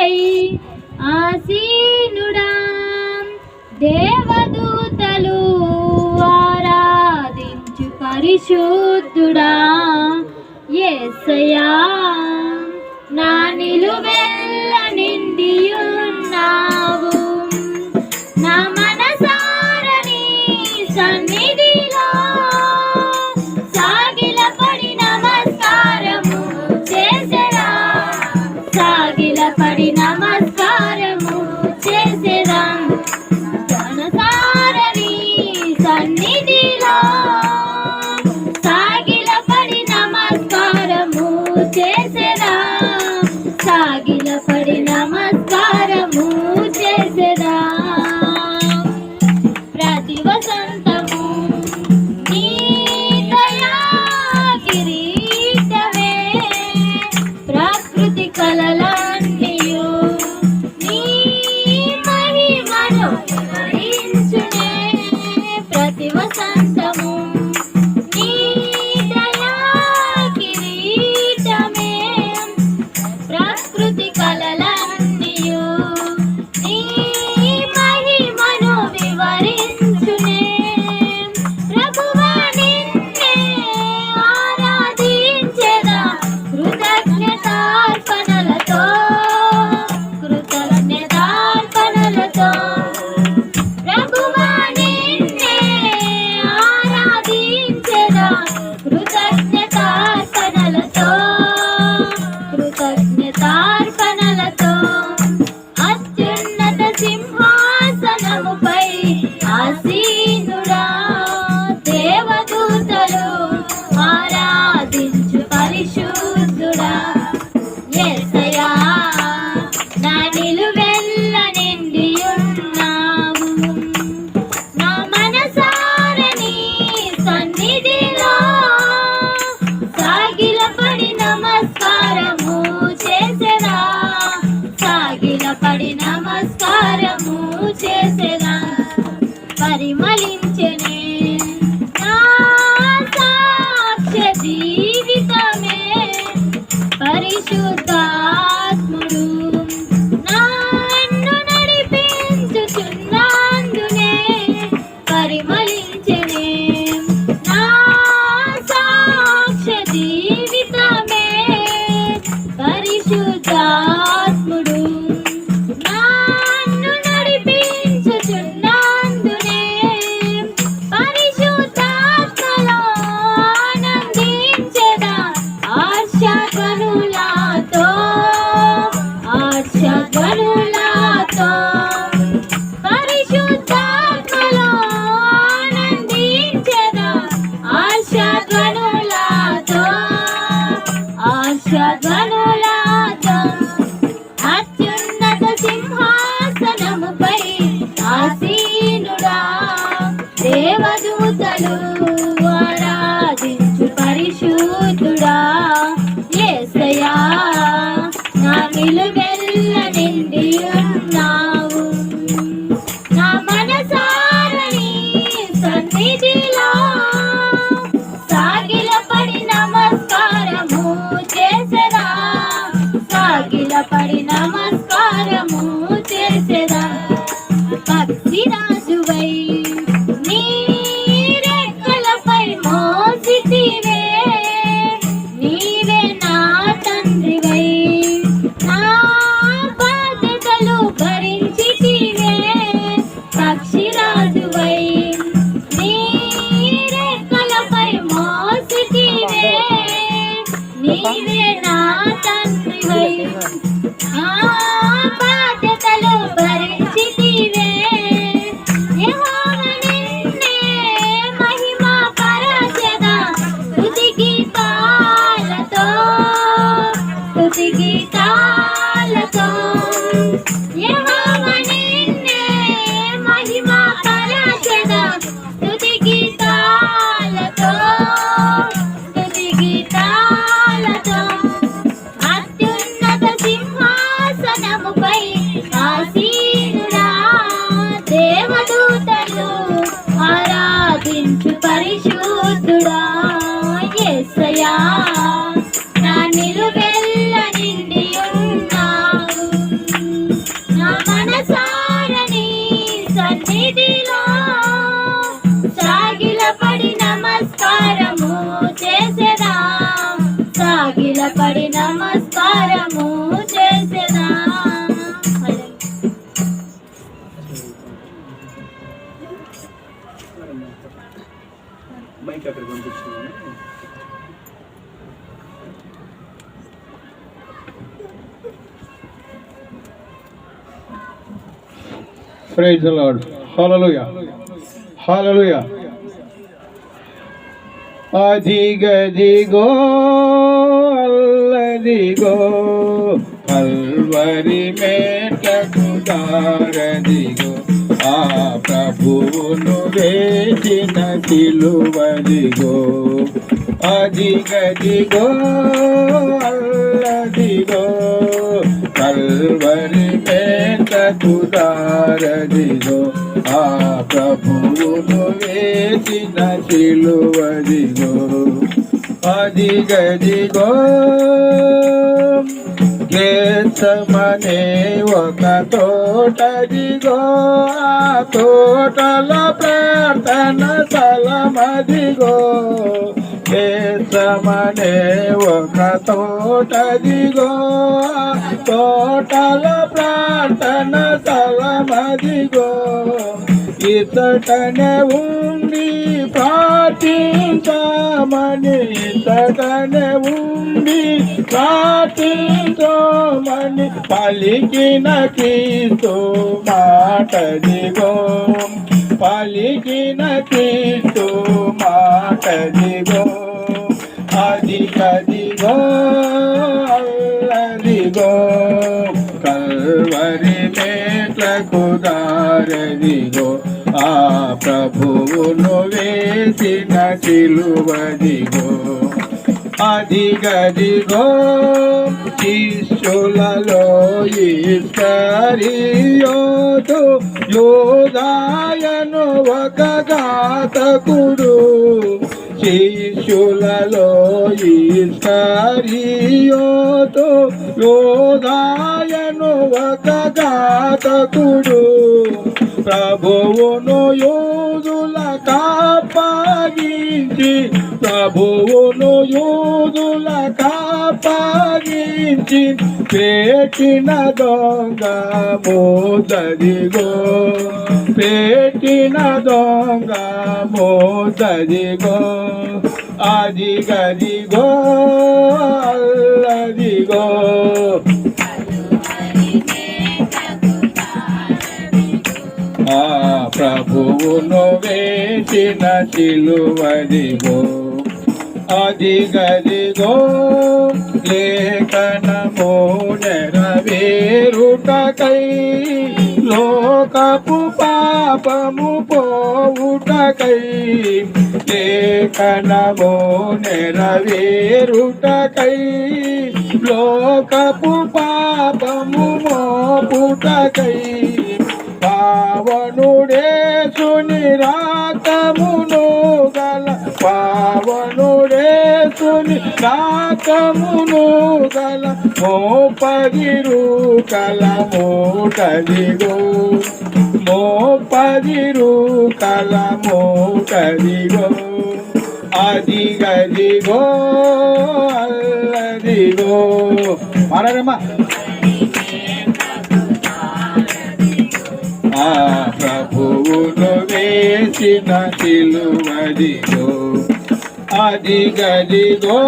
పై ఆసీనుడా. దేవదూతలు ఆరాధించు పరిశుద్ధుడా. ఏసయా నా నిలువెల్ల నిండి నా Yeah. தந்திரை na mobile. Praise lord hallelujah hallelujah అదిగదిగో అల్లదిగో కల్వరి మేటకు దారదిగో. ఆ ప్రభువును వేసిన సిలువదిగో అదిగదిగో అల్లదిగో కల్వరి మేటకు దారదిగో ఆ ప్రభువును వేసిన సిలువదిగో అదిగదిగో కేశమనే ఒక తోటదిగో ఆ తోటల ప్రార్థన స్థలమదిగో. కేశమనే ఒక తోటదిగో ఆ తోటల ప్రార్థన స్థలమదిగో. ఇతటనే ఉండి ప్రార్థించామని ఇతటనే ఉండి ప్రార్థించామని పలికిన క్రీస్తు మాటదిగో పలికిన క్రీస్తు మాటదిగో అది కదిగో అల్లదిగో కల్వరి మేట్లకు దారదిగో ప్రభువును వేసిన సిలువదిగో అదిగదిగో శిష్యులలో ఈశ్వరియోదు యోదాయను ఒక ఘాతకుడు శిష్యులలో ఈశ్వరియోదు యోదాయను ఒక ఘాతకుడు. ప్రభువును యోధుల కాపాగించి ప్రభువును యోధుల కాపాగించి పెట్టిన దొంగ మోదదిగో పెట్టిన దొంగ మోదదిగో అదిగదిగో అల్లదిగో. ప్రభువును వేసిన సిలువదిగో అదిగదిగో లేఖనము నెరవేరుటకై లోకపు పాపము పోవుటకై లేఖనము నెరవేరుటకై లోకపు పాపము మోపుటకై పావనుడేసుని రాకమును గల పావనుడేసుని రాకమును గల మోపగిరు కల మూటదిగో. మోపగిరు కల మూటదిగో. అదిగదిగో అల్లదిగో. మారమ్మా ప్రభువును వేసిన సిలువదిగో అదిగదిగో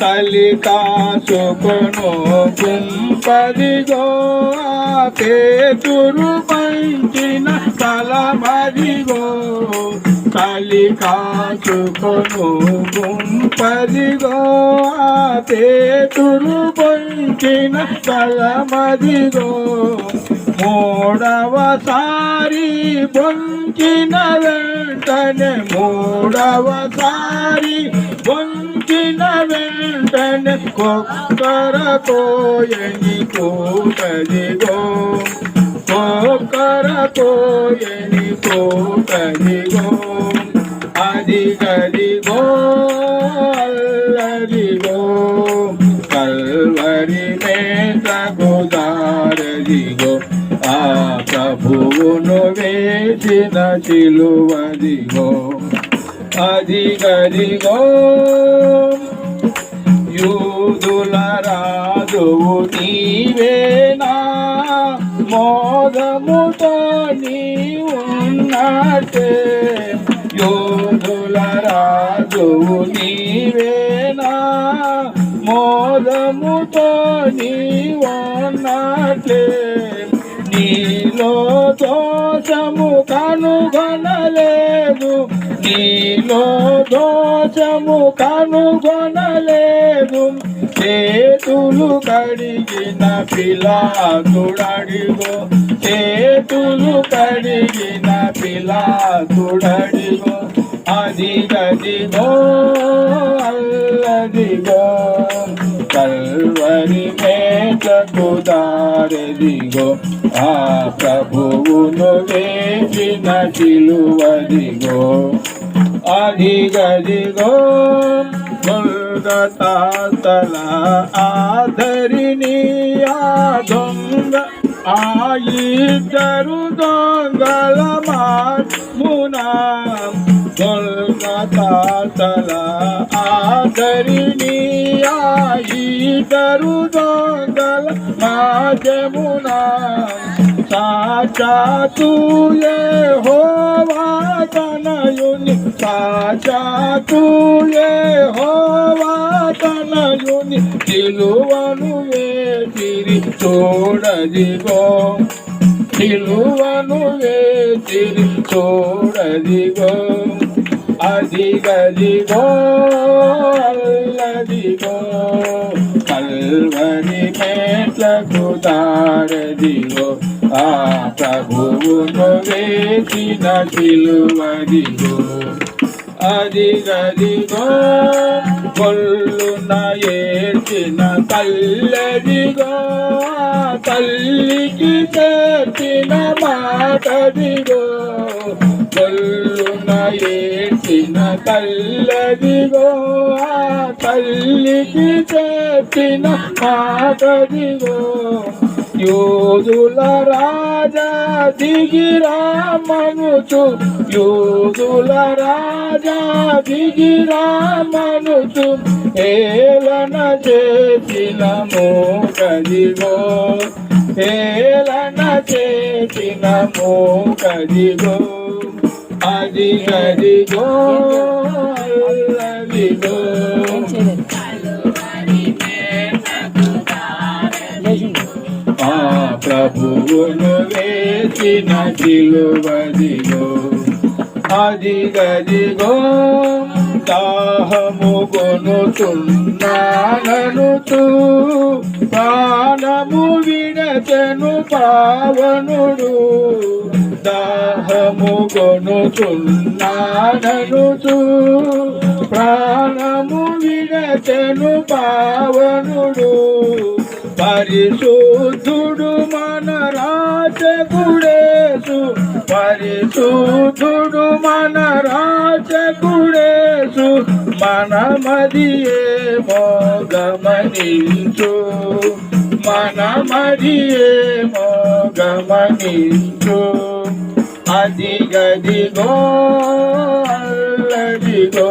తల్లి కాసుకొను గుంపదిగో పేతురు పంచిన స్థలమదిగో తల్లి కాసుకొను గుంపదిగో పేతురు పంచిన స్థలమదిగో మూడవసారి బొంకిన వెంటనే మూడవసారి బొంకిన వెంటనే కొక్కర కోయని కోటదిగో. కొక్కర కోయని కోటదిగో. అదిగదిగో అల్లదిగో వేసిన అది గదిగో యూదుల రాజువు నీవేనా? మోదముతో నీ ఉన్నట్టే యోధుల రాజువు నీవేనా మోదముతో నీ ఉన్నట్టే నీలో తో దోషము కనుగొనలేదు చేతులు కడిగిన పిలాతుడడిగో. చేతులు కడిగిన పిలాతుడడిగో. అది గదిగో అల్లదిగో. కల్వరి మేటకు దారెదిగో. ఆ ప్రభువును వేసిన చిలువదిగో సిలువదిగో అదిగదిగో తాతల ఆదరిని ఆ దొంగ ఆ ఇద్దరు దొంగల మార్మునా తాతల Sacha tu Yehova tanayuni Sacha tu Yehova tanayuni Tiluvanu ye tiri chodadigo Tiluvanu ye tiri chodadigo Adigadigo Alladigo Kalvari metla kudar digo ఆ ప్రభువును వేసిన సిలువదిగో అదిగదిగో కొల్లున ఏడ్చిన తల్లదిగో తల్లికి చేర్చిన మాటదిగో కొల్లున ఏడ్చిన తల్లదిగో తల్లికి చేర్చిన మాటదిగో. యోధుల రాజా దిగిరామనుచు యోధుల రాజా దిగిరామనుచు ఏలన చేసిన మోకదిగో. ఏలన చేసిన మోకదిగో. అది గదిగో అల్లదిగో. ప్రభువును వేసిన చిలువదిగో అది గదిగో దాహము కొనుచున్నాననుచు ప్రాణము విడచెను పావనుడు. దాహము కొనుచున్నాననుచు ప్రాణము విడచెను పావనుడు. పరిశుద్ధుడు మన రాజకుడేసు. పరిశుద్ధుడు మన రాజకుడేసు. మన మదియే మోగమనించు మన మదియే మోగమనించు అదిగదిగో అల్లదిగో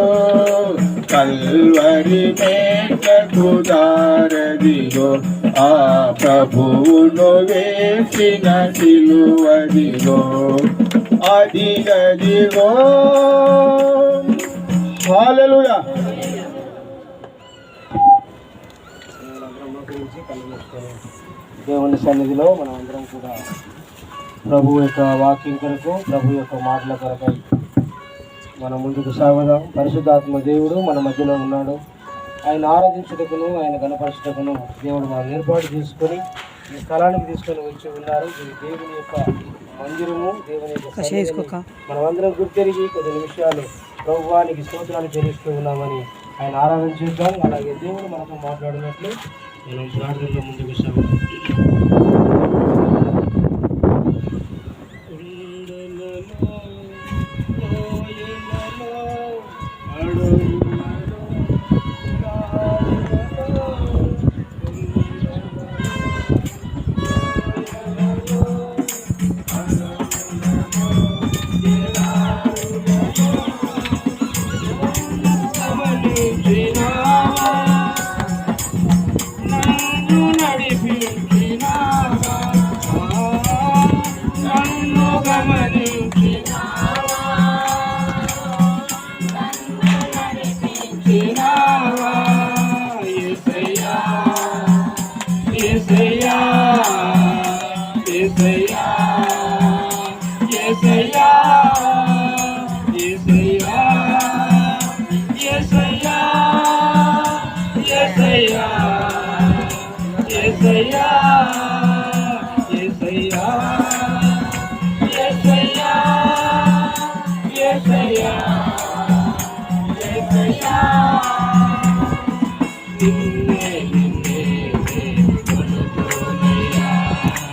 కల్వరి మేటకు దారదిగో. ఆ ప్రభువును వేసిన సిలువదిగో అదిగదిగో హాలెలూయా దేవుని సన్నిధిలో మనం అందరం కూడా ప్రభు యొక్క వాక్యం కొరకు ప్రభు యొక్క మాటల కొరకై మనం ముందుకు సాగుదాం. పరిశుద్ధాత్మ దేవుడు మన మధ్యలో ఉన్నాడు. ఆయన ఆరాధించుటకును ఆయన గణపరచుటకును దేవుడు మనం ఏర్పాటు చేసుకొని ఈ స్థలానికి తీసుకొని వచ్చి ఉన్నారు. ఇది దేవుని యొక్క మందిరము దేవుని యొక్క మనమందరం గుర్తెరిగి కొన్ని నిమిషాలు ప్రభువానికి స్తోత్రాలు చెల్లిస్తూ ఉన్నామని ఆయన ఆరాధన చేద్దాం. అలాగే దేవుడు మనతో మాట్లాడినట్లు మనం ప్రార్థనలో ముందుకు సాగుదాం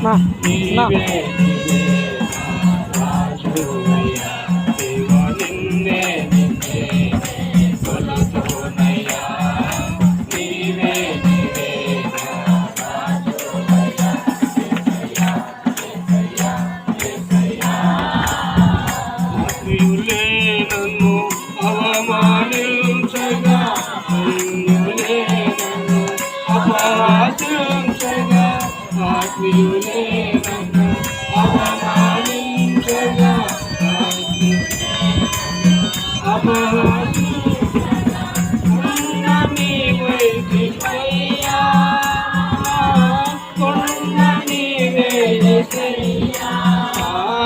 No, no.